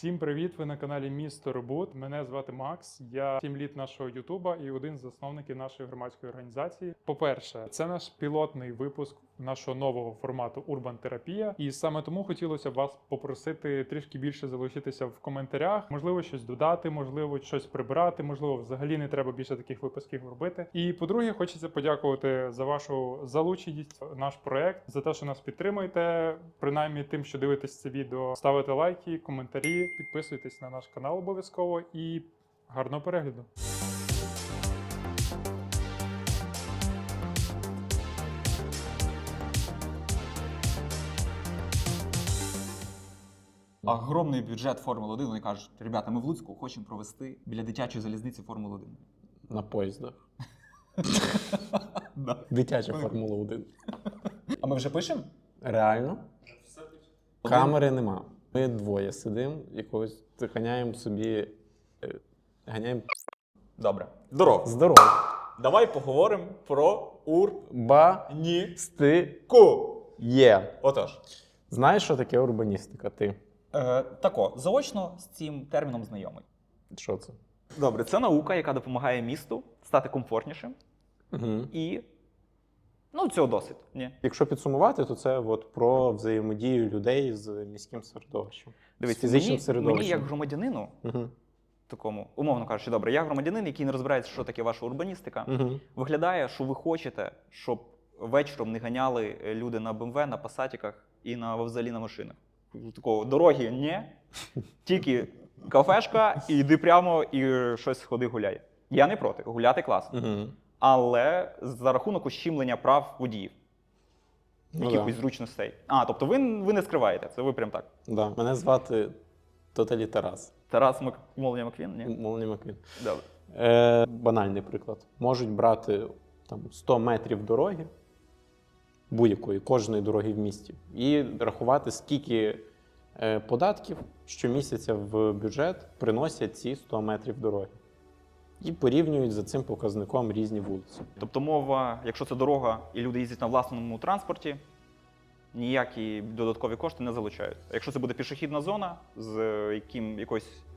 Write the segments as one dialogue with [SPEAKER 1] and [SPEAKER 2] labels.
[SPEAKER 1] Всім привіт! Ви на каналі Місто Робот. Мене звати Макс. Я тімліт нашого Ютуба і один з засновників нашої громадської організації. По-перше, це наш пілотний випуск нашого нового формату Урбан Терапія. І саме тому хотілося б вас попросити трішки більше залишитися в коментарях. Можливо, щось додати, можливо, щось прибрати, можливо, взагалі не треба більше таких випусків робити. І по-друге, хочеться подякувати за вашу залученість наш проект, за те, що нас підтримуєте. Принаймні тим, що дивитесь це відео, ставите лайки, коментарі, підписуйтесь на наш канал обов'язково і гарного перегляду.
[SPEAKER 2] Огромний бюджет Формули 1. Вони кажуть, ребята, ми в Луцьку хочемо провести біля дитячої залізниці Формулу 1.
[SPEAKER 3] На поїздах. Дитяча Формула 1.
[SPEAKER 2] А ми вже пишемо?
[SPEAKER 3] Реально? Камери нема. Ми двоє сидимо, якогось ганяємо собі. е, Ганяємо
[SPEAKER 2] Добре. Здорово.
[SPEAKER 3] здорово.
[SPEAKER 2] Давай поговоримо про
[SPEAKER 3] Ба
[SPEAKER 2] урбаніку.
[SPEAKER 3] сти є.
[SPEAKER 2] Отож.
[SPEAKER 3] Знаєш, що таке урбаністика? Ти?
[SPEAKER 2] Е, тако, заочно з цим терміном знайомий.
[SPEAKER 3] Що це?
[SPEAKER 4] Добре, це наука, яка допомагає місту стати комфортнішим.
[SPEAKER 3] Угу.
[SPEAKER 4] І ну, цього досить. Ні.
[SPEAKER 3] Якщо підсумувати, то це от про взаємодію людей з міським середовищем. з
[SPEAKER 4] Дивіться,
[SPEAKER 3] фізичним
[SPEAKER 4] мені, мені як громадянину,
[SPEAKER 3] Угу.
[SPEAKER 4] такому, умовно кажучи, добре, я громадянин, який не розбирається, що таке ваша урбаністика.
[SPEAKER 3] Угу.
[SPEAKER 4] Виглядає, що ви хочете, щоб вечором не ганяли е, люди на БМВ, на пасатіках і на взагалі на машинах. Такого дороги ні. Тільки кафешка, і йди прямо і щось ходи гуляй. Я не проти, гуляти класно.
[SPEAKER 3] Угу.
[SPEAKER 4] Але за рахунок ущемлення прав водіїв.
[SPEAKER 3] Ну,
[SPEAKER 4] якихось
[SPEAKER 3] да.
[SPEAKER 4] зручностей. А, тобто ви, ви не скриваєте це, ви прям так.
[SPEAKER 3] Да. Мене звати Тоталі Тарас.
[SPEAKER 4] Тарас Мак... Молнія Маквін? Ні?
[SPEAKER 3] Молній Маквін.
[SPEAKER 4] Добре.
[SPEAKER 3] Е, банальний приклад. Можуть брати там, 100 метрів дороги, будь-якої, кожної дороги в місті, і рахувати, скільки е, податків щомісяця в бюджет приносять ці 100 метрів дороги. І порівнюють за цим показником різні вулиці.
[SPEAKER 4] Тобто мова, якщо це дорога і люди їздять на власному транспорті, ніякі додаткові кошти не залучаються. Якщо це буде пішохідна зона з е, яким, якось, е,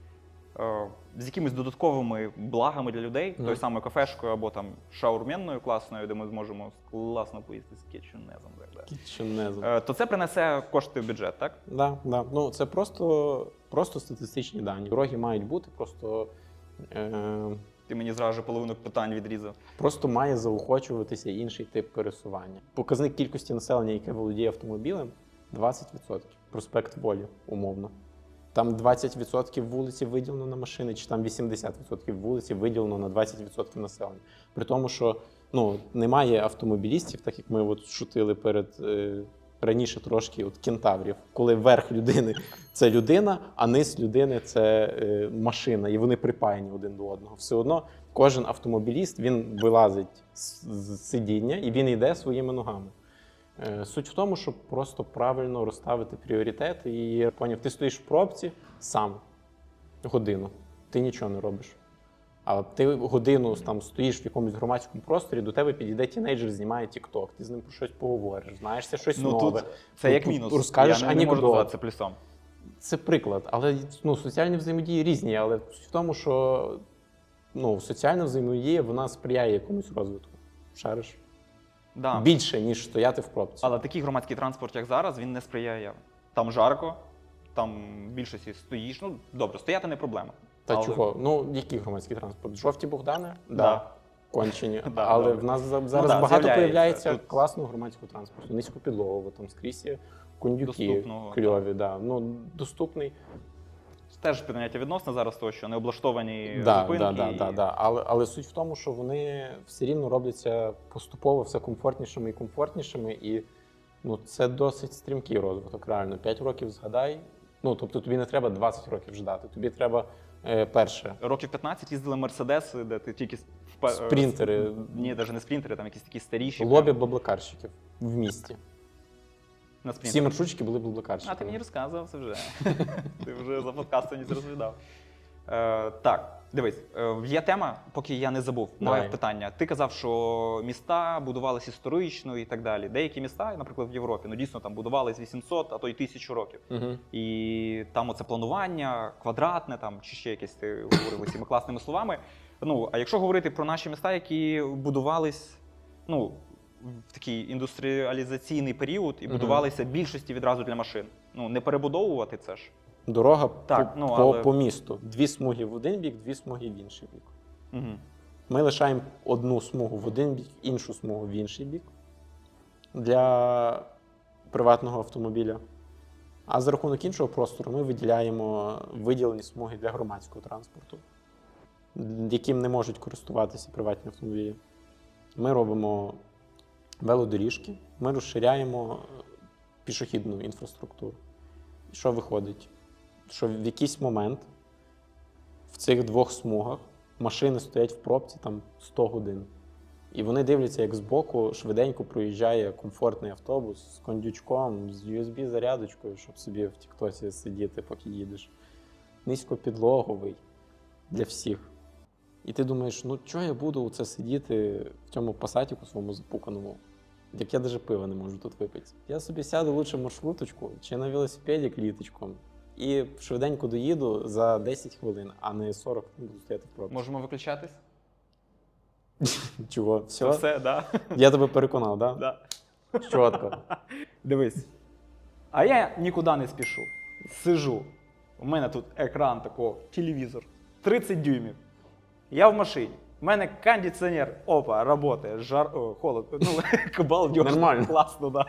[SPEAKER 4] з якимись додатковими благами для людей, той самою кафешкою або там шаурменною класною, де ми зможемо класно поїсти з кетчунезом, так
[SPEAKER 3] Кітченезом.
[SPEAKER 4] е, то це принесе кошти в бюджет, так?
[SPEAKER 3] Да, да. Ну, це просто, просто статистичні дані. Дороги мають бути, просто, е,
[SPEAKER 4] Ти мені зразу половину питань відрізав.
[SPEAKER 3] просто має заохочуватися інший тип пересування. Показник кількості населення, яке володіє автомобілем, 20%. Проспект Волі, умовно. Там 20% вулиці виділено на машини, чи там 80% вулиці виділено на 20% населення. При тому, що ну, немає автомобілістів, так як ми от шутили перед е, раніше трошки от кентаврів, коли верх людини це людина, а низ людини це е, машина, і вони припаяні один до одного. Все одно кожен автомобіліст він вилазить з, з сидіння і він йде своїми ногами. Е, Суть в тому, щоб просто правильно розставити пріоритети. І я поняв, ти стоїш в пробці сам годину, ти нічого не робиш. А ти годину там стоїш в якомусь громадському просторі, до тебе підійде тінейджер, знімає TikTok, ти з ним про щось поговориш, знаєшся щось
[SPEAKER 4] Ну,
[SPEAKER 3] нове.
[SPEAKER 4] тут це як
[SPEAKER 3] Тут
[SPEAKER 4] мінус.
[SPEAKER 3] розкажеш
[SPEAKER 4] Я не, не можу назвати це плюсом.
[SPEAKER 3] Це приклад, але ну, соціальні взаємодії різні, але суть в тому, що ну, соціальна взаємодія вона сприяє якомусь розвитку. Шариш
[SPEAKER 4] Да.
[SPEAKER 3] більше, ніж стояти в пробці.
[SPEAKER 4] Але такий громадський транспорт, як зараз, він не сприяє. Там жарко, там в більшості стоїш. Ну, добре, стояти не проблема.
[SPEAKER 3] Та
[SPEAKER 4] Але-
[SPEAKER 3] чого? Ну, який громадський транспорт? Жовті Богдани?
[SPEAKER 4] Да.
[SPEAKER 3] Кончені.
[SPEAKER 4] Да,
[SPEAKER 3] Але
[SPEAKER 4] добре.
[SPEAKER 3] в нас за- зараз
[SPEAKER 4] да,
[SPEAKER 3] багато
[SPEAKER 4] з'являється.
[SPEAKER 3] появляється
[SPEAKER 4] Тут-
[SPEAKER 3] класного громадського транспорту. Низькопідлогового, там скрізь є кондюки
[SPEAKER 4] Доступного,
[SPEAKER 3] кльові. Да. Ну, доступний.
[SPEAKER 4] Теж поняття відносно зараз того, що не облаштовані
[SPEAKER 3] Да,
[SPEAKER 4] зупинки.
[SPEAKER 3] да, да,
[SPEAKER 4] і-
[SPEAKER 3] да, да. Але, але суть в тому, що вони все рівно робляться поступово все комфортнішими і комфортнішими. І ну, це досить стрімкий розвиток. Реально, 5 років згадай. Ну, тобто тобі не треба 20 років ждати. Тобі треба е, перше.
[SPEAKER 4] Років 15 їздили мерседеси, де ти тільки впе-
[SPEAKER 3] Спринтери.
[SPEAKER 4] е, Ні, навіть не спринтери, там якісь такі старіші.
[SPEAKER 3] Лобі
[SPEAKER 4] прям,
[SPEAKER 3] блаблакарщиків в місті.
[SPEAKER 4] На
[SPEAKER 3] Всі
[SPEAKER 4] спринтери.
[SPEAKER 3] маршрутчики були
[SPEAKER 4] А ти мені розказував це вже. ти вже за подкастом не розповідав. Е, так, дивись, е, є тема, поки я не забув. Давай
[SPEAKER 3] Давай.
[SPEAKER 4] питання. Ти казав, що міста будувалися історично і так далі. Деякі міста, наприклад, в Європі, ну дійсно там будувались 800, а то й 1000 років.
[SPEAKER 3] Угу.
[SPEAKER 4] І там оце планування, квадратне там чи ще якесь ти говорив цими класними словами. Ну, а якщо говорити про наші міста, які будувались ну, в такий індустріалізаційний період і будувалися більшості відразу для машин. Ну, не перебудовувати це ж.
[SPEAKER 3] Дорога
[SPEAKER 4] Так,
[SPEAKER 3] по,
[SPEAKER 4] ну,
[SPEAKER 3] по, по місту. Дві смуги в один бік, дві смуги в інший бік.
[SPEAKER 4] Угу.
[SPEAKER 3] Ми лишаємо одну смугу в один бік, іншу смугу в інший бік для приватного автомобіля. А за рахунок іншого простору ми виділяємо виділені смуги для громадського транспорту, яким не можуть користуватися приватні автомобілі. Ми робимо велодоріжки, ми розширяємо е, пішохідну інфраструктуру. Що виходить? Що в якийсь момент в цих двох смугах машини стоять в пробці там 100 годин. І вони дивляться, як збоку швиденько проїжджає комфортний автобус з кондючком, з USB-зарядочкою, щоб собі в Тіктосі сидіти, поки їдеш. Низькопідлоговий для всіх. І ти думаєш, ну чого я буду це сидіти в цьому пасатіку своєму запуканому, як я навіть пива не можу тут випити. Я собі сяду лучше маршруточку чи на велосипеді кліточком і швиденько доїду за 10 хвилин, а не 40 хвилин буду стояти в пробці.
[SPEAKER 4] Можемо виключатись?
[SPEAKER 3] Чого? Все?
[SPEAKER 4] все, да?
[SPEAKER 3] Я тебе переконав, так?
[SPEAKER 4] да.
[SPEAKER 3] Да? Чітко.
[SPEAKER 4] Дивись. А я нікуди не спішу. Сижу. У мене тут екран такого, телевізор. 30 дюймів. Я в машині. У мене кондиціонер, опа, працює, жар, о, холод. Ну, балдеж.
[SPEAKER 3] Нормально.
[SPEAKER 4] Класно, да.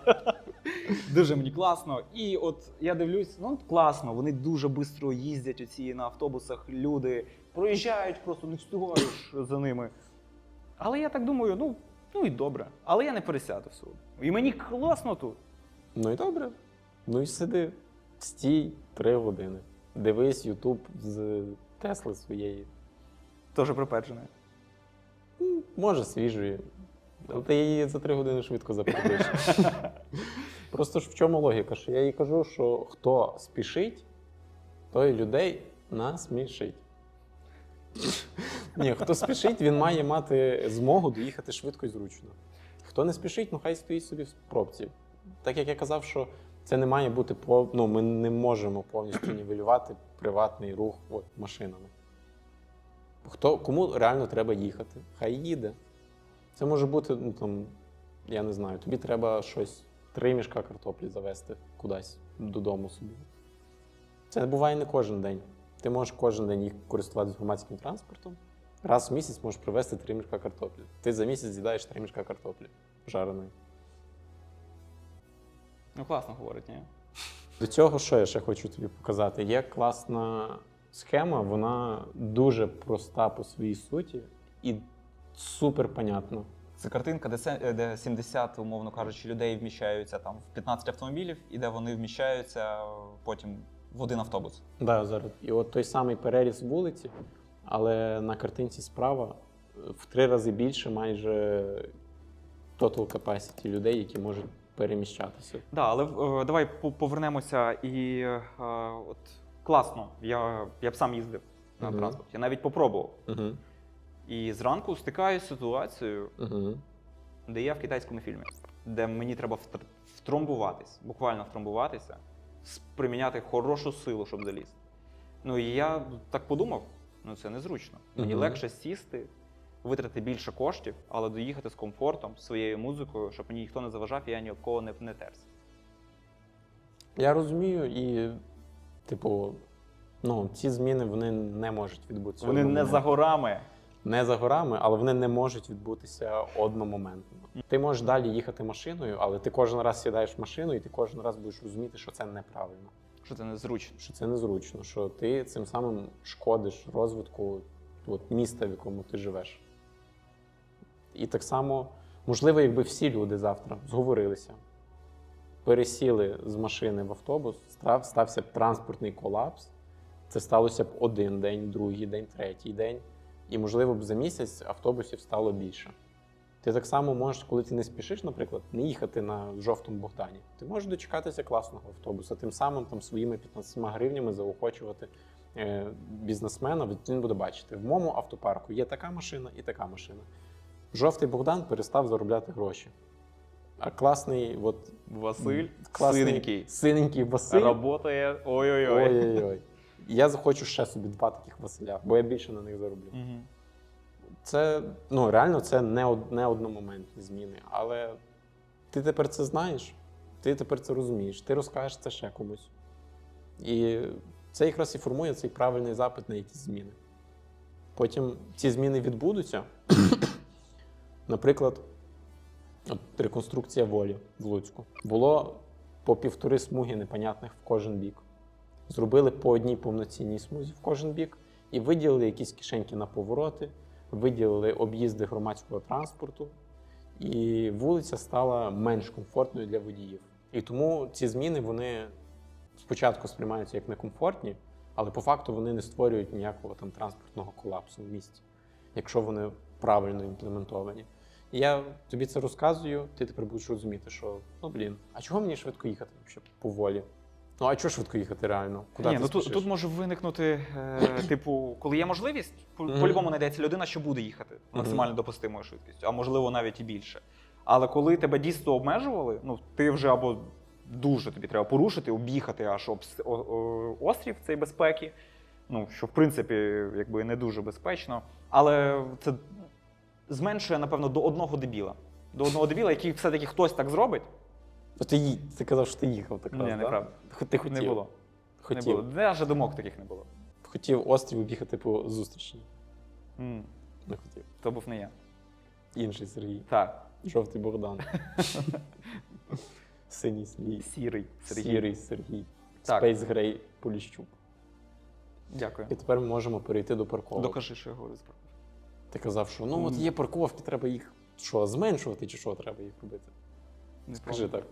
[SPEAKER 4] Дуже мені класно. І от я дивлюсь, ну класно, вони дуже швидко їздять оці на автобусах, люди проїжджають, просто не встигаєш за ними. Але я так думаю, ну, ну і добре. Але я не пересяду все. І мені класно тут.
[SPEAKER 3] Ну і добре. Ну і сиди. Стій три години. Дивись Ютуб з Тесли своєї.
[SPEAKER 4] Теж припеджене.
[SPEAKER 3] Може, свіжої. Але ти її за три години швидко запередиш. Просто ж в чому логіка? Що я їй кажу, що хто спішить, той людей насмішить. Ні, хто спішить, він має мати змогу доїхати швидко і зручно. Хто не спішить, ну хай стоїть собі в пробці. Так як я казав, що це не має бути ну, ми не можемо повністю нівелювати приватний рух от, машинами. Хто, кому реально треба їхати, хай їде. Це може бути, ну там, я не знаю, тобі треба щось, три мішка картоплі завести кудись додому собі. Це буває не кожен день. Ти можеш кожен день їх користуватися громадським транспортом. Раз в місяць можеш привезти три мішка картоплі. Ти за місяць з'їдаєш три мішка картоплі жареної.
[SPEAKER 4] Ну, класно говорить, ні?
[SPEAKER 3] До цього, що я ще хочу тобі показати? Є класна схема, вона дуже проста по своїй суті і супер понятна.
[SPEAKER 2] Це картинка, де, се- 70, умовно кажучи, людей вміщаються там в 15 автомобілів, і де вони вміщаються потім в один автобус.
[SPEAKER 3] Да, зараз. І от той самий переріз вулиці, але на картинці справа е, в три рази більше майже total capacity людей, які можуть переміщатися.
[SPEAKER 4] Да, але е, давай по- повернемося і е, от класно. Я, я б сам їздив на
[SPEAKER 3] Мгм.
[SPEAKER 4] транспорті. Я навіть попробував.
[SPEAKER 3] Угу.
[SPEAKER 4] І зранку стикаюся з ситуацією,
[SPEAKER 3] Угу.
[SPEAKER 4] де я в китайському фільмі, де мені треба втр- втромбуватись, буквально втромбуватися, с- приміняти хорошу силу, щоб залізти. Ну і я так подумав: ну це незручно. Мені
[SPEAKER 3] Мгм.
[SPEAKER 4] легше сісти, витратити більше коштів, але доїхати з комфортом, з своєю музикою, щоб мені ніхто не заважав, і я ні об кого не, не терся.
[SPEAKER 3] Я розумію, і, типу, ну, ці зміни вони не можуть відбутися.
[SPEAKER 4] Вони не за горами.
[SPEAKER 3] не за горами, але вони не можуть відбутися одномоментно. Ти можеш далі їхати машиною, але ти кожен раз сідаєш в машину, і ти кожен раз будеш розуміти, що це неправильно,
[SPEAKER 4] Що це незручно.
[SPEAKER 3] що це незручно, що ти цим самим шкодиш розвитку от, міста, в якому ти живеш. І так само, можливо, якби всі люди завтра зговорилися, пересіли з машини в автобус, став, стався б транспортний колапс. Це сталося б один день, другий день, третій день. І, можливо, б за місяць автобусів стало більше. Ти так само можеш, коли ти не спішиш, наприклад, не їхати на жовтому Богдані. Ти можеш дочекатися класного автобуса, тим самим там своїми 15 гривнями заохочувати е, бізнесмена, він буде бачити: в моєму автопарку є така машина і така машина. Жовтий Богдан перестав заробляти гроші. А класний, от,
[SPEAKER 4] Василь,
[SPEAKER 3] класний
[SPEAKER 4] синенький,
[SPEAKER 3] синенький Василь.
[SPEAKER 4] работає. Ой-ой-ой.
[SPEAKER 3] Ой-ой-ой. Я захочу ще собі два таких Василя, бо я більше на них зароблю.
[SPEAKER 4] Мгм.
[SPEAKER 3] Це ну реально це не, од, не одномоментні зміни. Але ти тепер це знаєш, ти тепер це розумієш, ти розкажеш це ще комусь. І це якраз і формує цей правильний запит на якісь зміни. Потім ці зміни відбудуться. Наприклад, от реконструкція волі в Луцьку. Було по півтори смуги непонятних в кожен бік. Зробили по одній повноцінній смузі в кожен бік і виділили якісь кишеньки на повороти, виділили об'їзди громадського транспорту, і вулиця стала менш комфортною для водіїв. І тому ці зміни вони спочатку сприймаються як некомфортні, але по факту вони не створюють ніякого там транспортного колапсу в місті, якщо вони правильно імплементовані. Я тобі це розказую, ти тепер будеш розуміти, що ну блін, а чого мені швидко їхати взагалі поволі? Ну а чого швидко їхати реально? Куди
[SPEAKER 4] Ні,
[SPEAKER 3] ти
[SPEAKER 4] ну тут,
[SPEAKER 3] спішиш?
[SPEAKER 4] тут може виникнути, е, типу, коли є можливість, по-
[SPEAKER 3] Мгм.
[SPEAKER 4] по-любому знайдеться людина, що буде їхати максимально допустимою швидкістю, а можливо навіть і більше. Але коли тебе дійсно обмежували, ну ти вже або дуже тобі треба порушити, об'їхати аж об о- о- острів цей безпеки. Ну, що в принципі якби не дуже безпечно. Але це зменшує, напевно, до одного дебіла. До одного дебіла, який все-таки хтось так зробить.
[SPEAKER 3] Ти, ї- ти казав, що ти їхав так
[SPEAKER 4] Ні,
[SPEAKER 3] да?
[SPEAKER 4] неправда.
[SPEAKER 3] Хо- Ти хотів,
[SPEAKER 4] Не було.
[SPEAKER 3] хотів,
[SPEAKER 4] Не було. Навіть думок таких не було.
[SPEAKER 3] хотів острів об'їхати по зустрічній.
[SPEAKER 4] М,
[SPEAKER 3] Не хотів.
[SPEAKER 4] То був не я.
[SPEAKER 3] Інший Сергій.
[SPEAKER 4] Так,
[SPEAKER 3] Жовтий Богдан. Синій Сергій.
[SPEAKER 4] сірий Сергій.
[SPEAKER 3] Сірий Сергій.
[SPEAKER 4] Так.
[SPEAKER 3] Space Gray Поліщук.
[SPEAKER 4] Дякую.
[SPEAKER 3] І тепер ми можемо перейти до парковок.
[SPEAKER 4] Докажи, що я говорю з
[SPEAKER 3] Ти казав, що ну от є парковки, треба їх що, зменшувати, чи що треба їх робити?
[SPEAKER 4] Не
[SPEAKER 3] Скажи так.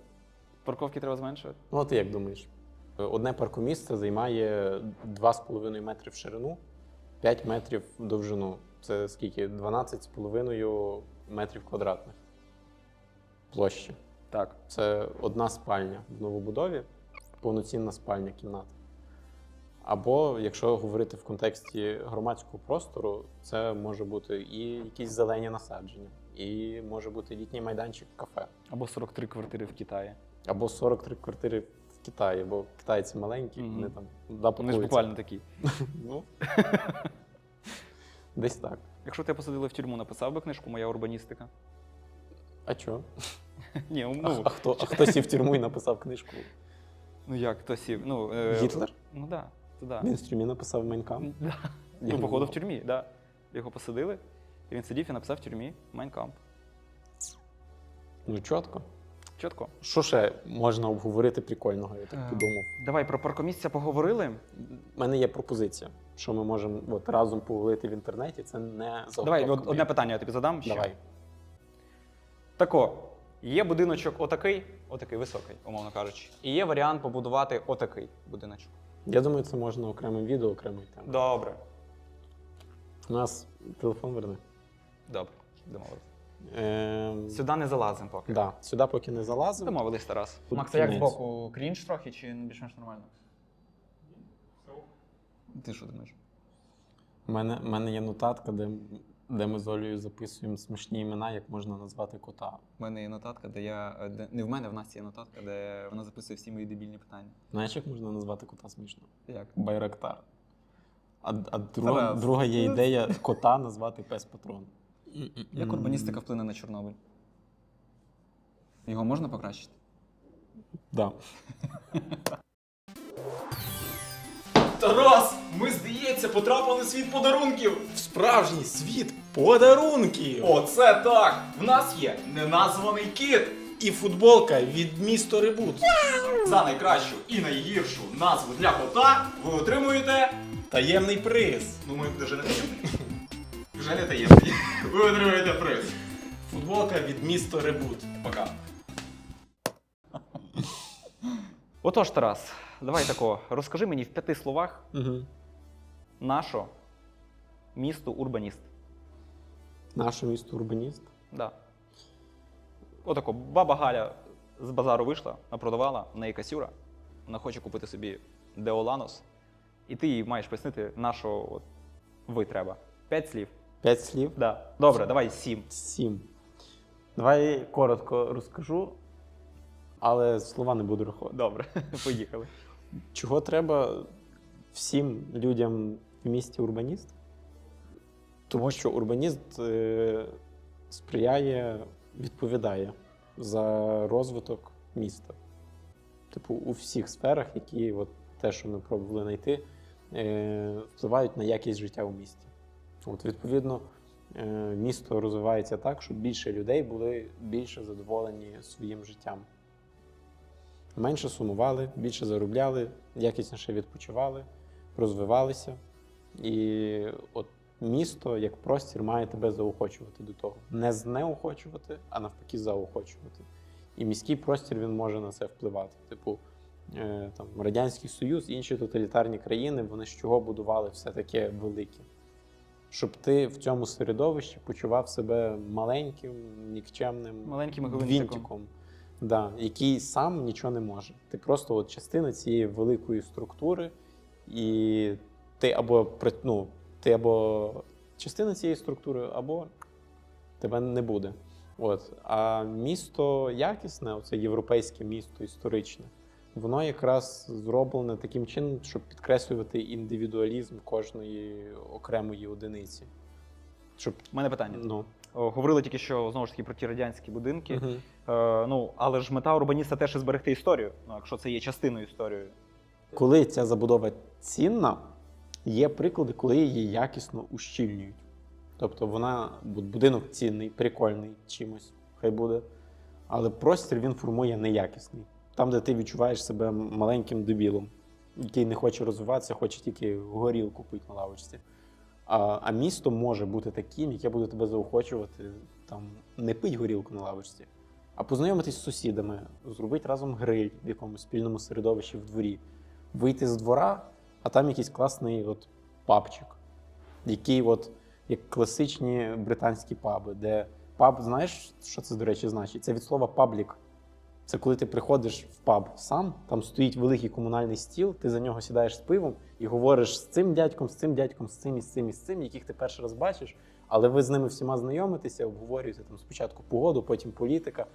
[SPEAKER 4] Парковки треба зменшувати?
[SPEAKER 3] Ну, а ти як думаєш? Одне паркомісце займає 2,5 метри в ширину, 5 метрів в довжину. Це скільки? 12,5 метрів квадратних площі.
[SPEAKER 4] Так.
[SPEAKER 3] Це одна спальня в новобудові, повноцінна спальня кімната. Або, якщо говорити в контексті громадського простору, це може бути і якісь зелені насадження, і може бути літній майданчик кафе,
[SPEAKER 4] Або 43 квартири в Китаї.
[SPEAKER 3] або 43 квартири в Китаї, бо китайці маленькі,
[SPEAKER 4] Мгм.
[SPEAKER 3] вони там
[SPEAKER 4] Вони ж буквально такі.
[SPEAKER 3] Ну, десь так.
[SPEAKER 4] Якщо тебе посадили в тюрму, написав би книжку Моя урбаністика.
[SPEAKER 3] А чо?
[SPEAKER 4] Ні, ну,
[SPEAKER 3] а, хто, сів в тюрму і написав книжку?
[SPEAKER 4] ну як, хто сів? Ну, е,
[SPEAKER 3] Гітлер?
[SPEAKER 4] Ну так, да, да.
[SPEAKER 3] Він в тюрмі написав Майнкам?
[SPEAKER 4] Да. Ну, походу, в тюрмі, так. Да. Його посадили, і він сидів і написав в тюрмі Майнкамп.
[SPEAKER 3] Ну, чітко.
[SPEAKER 4] Чітко.
[SPEAKER 3] Що ще можна обговорити прикольного, я так
[SPEAKER 4] Е,
[SPEAKER 3] подумав.
[SPEAKER 4] Давай про паркомісця поговорили.
[SPEAKER 3] У мене є пропозиція, що ми можемо от, разом поговорити в інтернеті. Це не заготовка.
[SPEAKER 4] Давай,
[SPEAKER 3] моя.
[SPEAKER 4] одне питання я тобі задам. ще.
[SPEAKER 3] Давай.
[SPEAKER 4] Тако, є будиночок отакий, отакий високий, умовно кажучи. І є варіант побудувати отакий будиночок.
[SPEAKER 3] Я думаю, це можна окремим відео, окремою темою.
[SPEAKER 4] Добре.
[SPEAKER 3] У нас телефон верни.
[SPEAKER 4] Добре, домовились.
[SPEAKER 3] Ем,
[SPEAKER 4] Сюди не залазимо поки.
[SPEAKER 3] да, сюди поки не залазимо.
[SPEAKER 4] Домовились, Тарас.
[SPEAKER 3] Тут
[SPEAKER 4] Макс, а як
[SPEAKER 3] кінець.
[SPEAKER 4] збоку крінж трохи чи більш-менш нормально? Ти що думаєш?
[SPEAKER 3] У мене, в мене є нотатка, де, де ми з Олею записуємо смішні імена, як можна назвати кота.
[SPEAKER 2] У мене є нотатка, де я. е, Де, не в мене, в нас є нотатка, де вона записує всі мої дебільні питання.
[SPEAKER 3] Знаєш, як можна назвати кота смішно?
[SPEAKER 2] Як?
[SPEAKER 3] Байрактар. А, а друга, друга є ідея кота назвати пес патрон.
[SPEAKER 2] Як урбаністика вплине на Чорнобиль? Його можна покращити?
[SPEAKER 3] Да.
[SPEAKER 5] Тарас, ми, здається, потрапили в світ подарунків.
[SPEAKER 6] В справжній світ подарунків!
[SPEAKER 5] Оце так! В нас є неназваний кіт.
[SPEAKER 6] І футболка від місто Ребут.
[SPEAKER 5] За найкращу і найгіршу назву для кота ви отримуєте.
[SPEAKER 6] Таємний приз.
[SPEAKER 5] Ну, ми вже не таємний. Вже не таємний. Ви отримуєте приз.
[SPEAKER 6] Футболка від місто Ребут.
[SPEAKER 5] Пока.
[SPEAKER 4] Отож, Тарас, давай тако, розкажи мені в п'яти словах
[SPEAKER 3] Угу.
[SPEAKER 4] нашо місто урбаніст.
[SPEAKER 3] Наше місто урбаніст.
[SPEAKER 4] Да. Отако, баба Галя з базару вийшла, напродавала, в неї касюра. Вона хоче купити собі Деоланос І ти їй маєш пояснити, на що от ви треба. П'ять слів.
[SPEAKER 3] П'ять слів.
[SPEAKER 4] Да. Добре, давай сім.
[SPEAKER 3] Сім. Давай коротко розкажу, але слова не буду рахувати.
[SPEAKER 4] Добре, поїхали.
[SPEAKER 3] Чого треба всім людям в місті урбаніст? Тому що урбаніст е, сприяє, відповідає за розвиток міста. Типу, у всіх сферах, які от те, що ми пробували знайти, е, впливають на якість життя у місті. От, відповідно, е, місто розвивається так, щоб більше людей були більше задоволені своїм життям менше сумували, більше заробляли, якісніше відпочивали, розвивалися. І от місто як простір має тебе заохочувати до того. Не знеохочувати, а навпаки, заохочувати. І міський простір він може на це впливати. Типу, е, там, Радянський Союз, інші тоталітарні країни, вони з чого будували все таке велике. Щоб ти в цьому середовищі почував себе маленьким, нікчемним
[SPEAKER 4] Маленьким гвинтиком.
[SPEAKER 3] Да, який сам нічого не може. Ти просто от частина цієї великої структури, і ти або ну, ти або частина цієї структури, або тебе не буде. От. А місто якісне, оце європейське місто історичне, воно якраз зроблене таким чином, щоб підкреслювати індивідуалізм кожної окремої одиниці. Щоб,
[SPEAKER 4] У мене питання.
[SPEAKER 3] ну,
[SPEAKER 4] Говорили тільки що знову ж таки про ті радянські будинки.
[SPEAKER 3] мгм.
[SPEAKER 4] Е, ну, але ж мета урбаніста теж і зберегти історію. Ну, якщо це є частиною історії.
[SPEAKER 3] Коли ця забудова цінна, є приклади, коли її якісно ущільнюють. Тобто вона будинок цінний, прикольний чимось, хай буде. Але простір він формує неякісний. Там, де ти відчуваєш себе маленьким дебілом, який не хоче розвиватися, хоче тільки горілку пити на лавочці. А, а місто може бути таким, яке буде тебе заохочувати там, не пить горілку на лавочці, а познайомитись з сусідами, зробити разом гриль в якомусь спільному середовищі в дворі, вийти з двора, а там якийсь класний от пабчик, який от як класичні британські паби, де паб, знаєш, що це, до речі, значить? Це від слова паблік. Це коли ти приходиш в паб сам, там стоїть великий комунальний стіл, ти за нього сідаєш з пивом і говориш з цим дядьком, з цим дядьком, з цим і з цим і з цим, яких ти перший раз бачиш, але ви з ними всіма знайомитеся, обговорюєте там спочатку погоду, потім політика.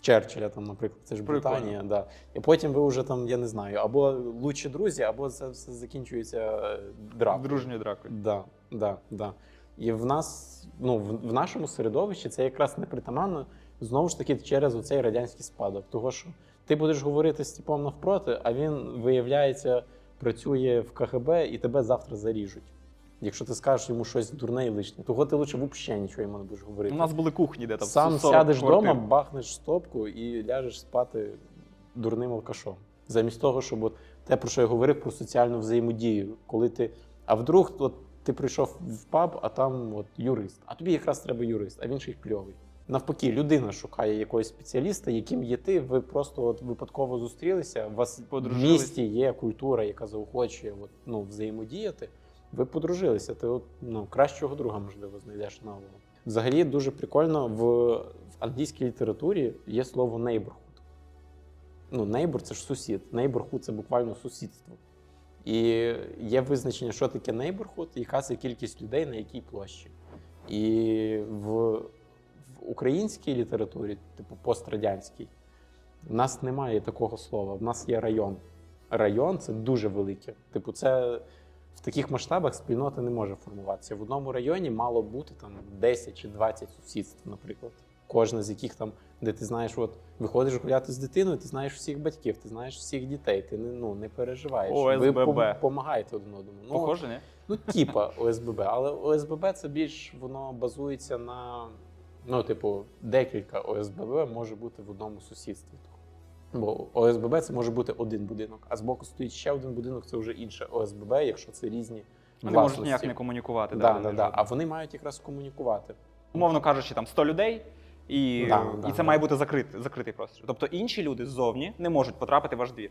[SPEAKER 3] Черчилля, там, наприклад, це ж Британія, да. І потім ви вже там, я не знаю, або лучші друзі, або це все закінчується е, дракою.
[SPEAKER 4] Дружньою дракою.
[SPEAKER 3] Да, да, да. І в нас, ну, в, в нашому середовищі це якраз не притаманно знову ж таки через оцей радянський спадок. Того, що ти будеш говорити з типом навпроти, а він, виявляється, працює в КГБ і тебе завтра заріжуть. Якщо ти скажеш йому щось дурне і лишнє, того ти лучше взагалі нічого йому не будеш говорити.
[SPEAKER 4] У нас були кухні, де там
[SPEAKER 3] Сам сядеш вдома, бахнеш стопку і ляжеш спати дурним алкашом. Замість того, щоб от те, про що я говорив, про соціальну взаємодію. Коли ти. А вдруг от, ти прийшов в паб, а там от, юрист. А тобі якраз треба юрист, а він ще й кльовий. Навпаки, людина шукає якогось спеціаліста, яким є ти. Ви просто от випадково зустрілися. У вас в місті є культура, яка заохочує от, ну, взаємодіяти. Ви подружилися, ти от, ну, кращого друга, можливо, знайдеш нового. Взагалі дуже прикольно в, в англійській літературі є слово neighborhood. Ну, neighbor – це ж сусід. Neighborhood – це буквально сусідство. І є визначення, що таке neighborhood, яка це кількість людей на якій площі. І в, в українській літературі, типу пострадянській, в нас немає такого слова. В нас є район. Район це дуже велике. Типу, це в таких масштабах спільнота не може формуватися. В одному районі мало бути там 10 чи 20 сусідств, наприклад. Кожне з яких там, де ти знаєш, от виходиш гуляти з дитиною, ти знаєш всіх батьків, ти знаєш всіх дітей, ти не, ну, не переживаєш. Ви
[SPEAKER 4] ОСББ.
[SPEAKER 3] допомагаєте один одному. Ну,
[SPEAKER 4] Похоже, ні?
[SPEAKER 3] Ну, типа ОСББ, але ОСББ це більш воно базується на ну, типу, декілька ОСББ може бути в одному сусідстві. Бо ОСББ це може бути один будинок, а збоку стоїть ще один будинок, це вже інше ОСББ, якщо це різні
[SPEAKER 4] Вони можуть ніяк не комунікувати.
[SPEAKER 3] Да,
[SPEAKER 4] один
[SPEAKER 3] да, да. А вони мають якраз комунікувати.
[SPEAKER 4] Умовно кажучи, там 100 людей, і,
[SPEAKER 3] Да,
[SPEAKER 4] і
[SPEAKER 3] да,
[SPEAKER 4] це
[SPEAKER 3] да.
[SPEAKER 4] має бути закритий, закритий простір. Тобто інші люди ззовні не можуть потрапити в ваш двір.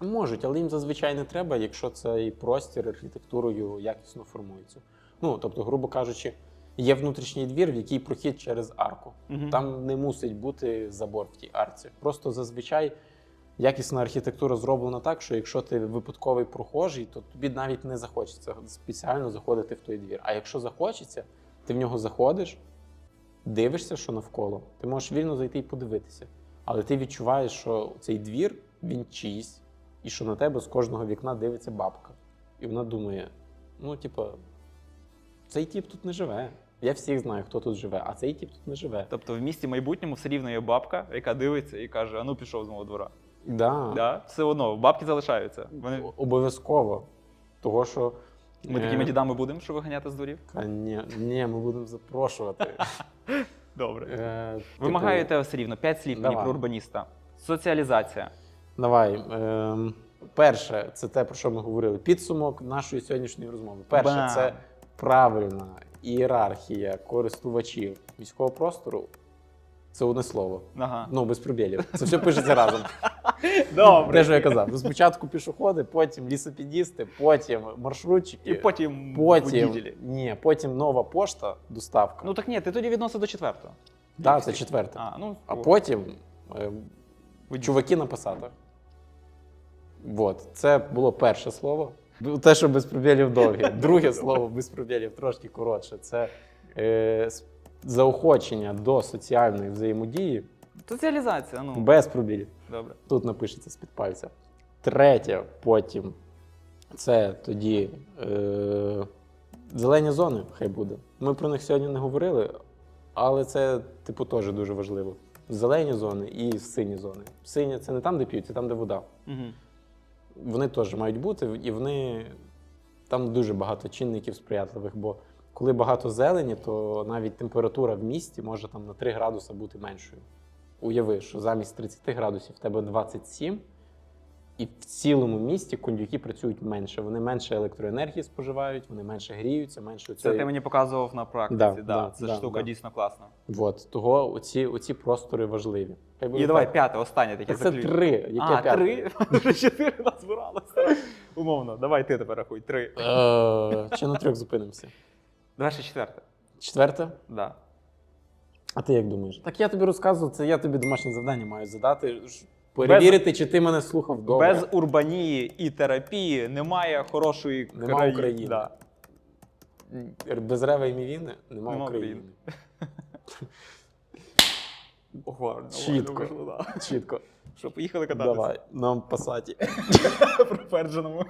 [SPEAKER 3] Можуть, але їм зазвичай не треба, якщо цей простір архітектурою якісно формується. Ну, тобто, грубо кажучи, є внутрішній двір, в який прохід через арку.
[SPEAKER 4] Мгм.
[SPEAKER 3] Там не мусить бути забор в тій арці. Просто зазвичай якісна архітектура зроблена так, що якщо ти випадковий прохожий, то тобі навіть не захочеться спеціально заходити в той двір. А якщо захочеться, ти в нього заходиш, дивишся, що навколо, ти можеш вільно зайти і подивитися. Але ти відчуваєш, що цей двір він чийсь, і що на тебе з кожного вікна дивиться бабка. І вона думає: ну, типа, цей тіп тут не живе. Я всіх знаю, хто тут живе, а цей тіп тут не живе.
[SPEAKER 4] Тобто в місті майбутньому все рівно є бабка, яка дивиться і каже: а ну пішов з мого двора.
[SPEAKER 3] Да.
[SPEAKER 4] Да? Все одно, бабки залишаються. Вони...
[SPEAKER 3] Обов'язково. Того, що.
[SPEAKER 4] Ми такими
[SPEAKER 3] е,
[SPEAKER 4] дідами будемо, що виганяти з дворів?
[SPEAKER 3] Та ні, ні, ми будемо запрошувати.
[SPEAKER 4] Добре.
[SPEAKER 3] Е,
[SPEAKER 4] Вимагаєте все рівно 5 слів мені про урбаніста. Соціалізація.
[SPEAKER 3] Типу, давай. ем, перше, це те, про що ми говорили. Підсумок нашої сьогоднішньої розмови. Перше,
[SPEAKER 4] Бам!
[SPEAKER 3] це правильна ієрархія користувачів міського простору. Це одне слово.
[SPEAKER 4] Ага.
[SPEAKER 3] Ну, без пробілів. Це все пишеться разом.
[SPEAKER 4] Добре.
[SPEAKER 3] Те, що я казав. Спочатку пішоходи, потім лісопідісти, потім маршрутчики.
[SPEAKER 4] І потім
[SPEAKER 3] Потім,
[SPEAKER 4] водітелі.
[SPEAKER 3] ні, потім нова пошта, доставка.
[SPEAKER 4] Ну так ні, ти тоді відносив до четвертого.
[SPEAKER 3] да, це четверте.
[SPEAKER 4] А, ну,
[SPEAKER 3] А потім е, чуваки на пасатах. От, це було перше слово. Те, що без пробілів довге. Друге слово без пробілів трошки коротше. Це е, заохочення до соціальної взаємодії
[SPEAKER 4] Соціалізація, ну.
[SPEAKER 3] без пробілів.
[SPEAKER 4] Добре.
[SPEAKER 3] Тут напишеться з-під пальця. Третє, потім це тоді е, зелені зони, хай буде. Ми про них сьогодні не говорили, але це, типу, теж дуже важливо. Зелені зони і сині зони. Синя це не там, де п'ють, це там, де вода.
[SPEAKER 4] Угу.
[SPEAKER 3] Вони теж мають бути, і вони там дуже багато чинників сприятливих, бо коли багато зелені, то навіть температура в місті може там на 3 градуси бути меншою. Уяви, що замість 30 градусів в тебе 27, і в цілому місті кондюки працюють менше. Вони менше електроенергії споживають, вони менше гріються, менше
[SPEAKER 4] Це ти мені показував на практиці.
[SPEAKER 3] Да,
[SPEAKER 4] Да,
[SPEAKER 3] да,
[SPEAKER 4] Це
[SPEAKER 3] да,
[SPEAKER 4] штука
[SPEAKER 3] да.
[SPEAKER 4] дійсно класна.
[SPEAKER 3] От, того оці, оці простори важливі. Буде
[SPEAKER 4] І давай
[SPEAKER 3] так.
[SPEAKER 4] п'яте, останнє таке
[SPEAKER 3] Так це три. Яке
[SPEAKER 4] А,
[SPEAKER 3] п'яте?
[SPEAKER 4] три? Вже чотири назбиралося. Умовно, давай ти тепер рахуй. Три.
[SPEAKER 3] Е, Чи на трьох зупинимося?
[SPEAKER 4] Давай ще четверте.
[SPEAKER 3] Четверте?
[SPEAKER 4] Да.
[SPEAKER 3] А ти як думаєш? Так я тобі розказував, це я тобі домашнє завдання маю задати. Перевірити, чи ти мене слухав добре.
[SPEAKER 4] Без урбанії і терапії немає хорошої
[SPEAKER 3] Нема
[SPEAKER 4] країни.
[SPEAKER 3] України.
[SPEAKER 4] Да.
[SPEAKER 3] Без рева і мівіни нема,
[SPEAKER 4] Нема
[SPEAKER 3] України.
[SPEAKER 4] Ого,
[SPEAKER 3] Чітко.
[SPEAKER 4] вийшло, да.
[SPEAKER 3] Чітко.
[SPEAKER 4] Що, поїхали кататися?
[SPEAKER 3] Давай, нам пасаті.
[SPEAKER 4] Пропердженому.